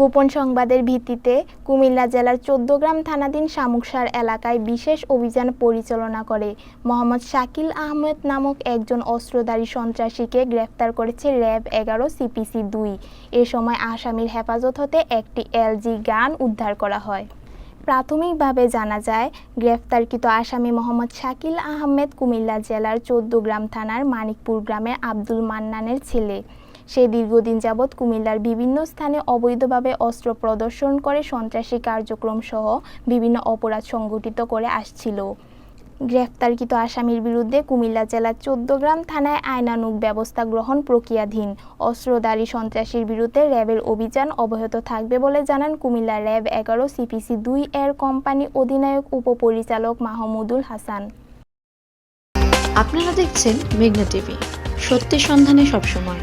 গোপন সংবাদের ভিত্তিতে কুমিল্লা জেলার চৌদ্দগ্রাম থানাধীন শামুকসার এলাকায় বিশেষ অভিযান পরিচালনা করে। মোহাম্মদ শাকিল আহমেদ নামক একজন অস্ত্রধারী সন্ত্রাসীকে গ্রেফতার করেছে র্যাব এগারো সিপিসি দুই। এ সময় আসামির হেফাজত হতে একটি এলজি গান উদ্ধার করা হয়। প্রাথমিকভাবে জানা যায়, গ্রেফতারকৃত আসামি মোহাম্মদ শাকিল আহমেদ কুমিল্লা জেলার চৌদ্দগ্রাম থানার মানিকপুর গ্রামের আব্দুল মান্নানের ছেলে। সে দীর্ঘদিন যাবৎ কুমিল্লার বিভিন্ন স্থানে অবৈধভাবে অস্ত্র প্রদর্শন করে সন্ত্রাসী কার্যক্রম সহ বিভিন্ন অপরাধ সংঘটিত করে আসছিল। গ্রেফতারকৃত আসামির বিরুদ্ধে কুমিল্লা জেলার চৌদ্দগ্রাম থানায় আইনানুগ ব্যবস্থা গ্রহণ প্রক্রিয়াধীন। অস্ত্রধারী সন্ত্রাসীর বিরুদ্ধে র্যাবের অভিযান অব্যাহত থাকবে বলে জানান কুমিল্লা র্যাব এগারো সিপিসি দুই এর কোম্পানি অধিনায়ক উপপরিচালক মাহমুদুল হাসান। আপনারা দেখছেন মেঘনা টিভি। সত্যি সন্ধানে সবসময়।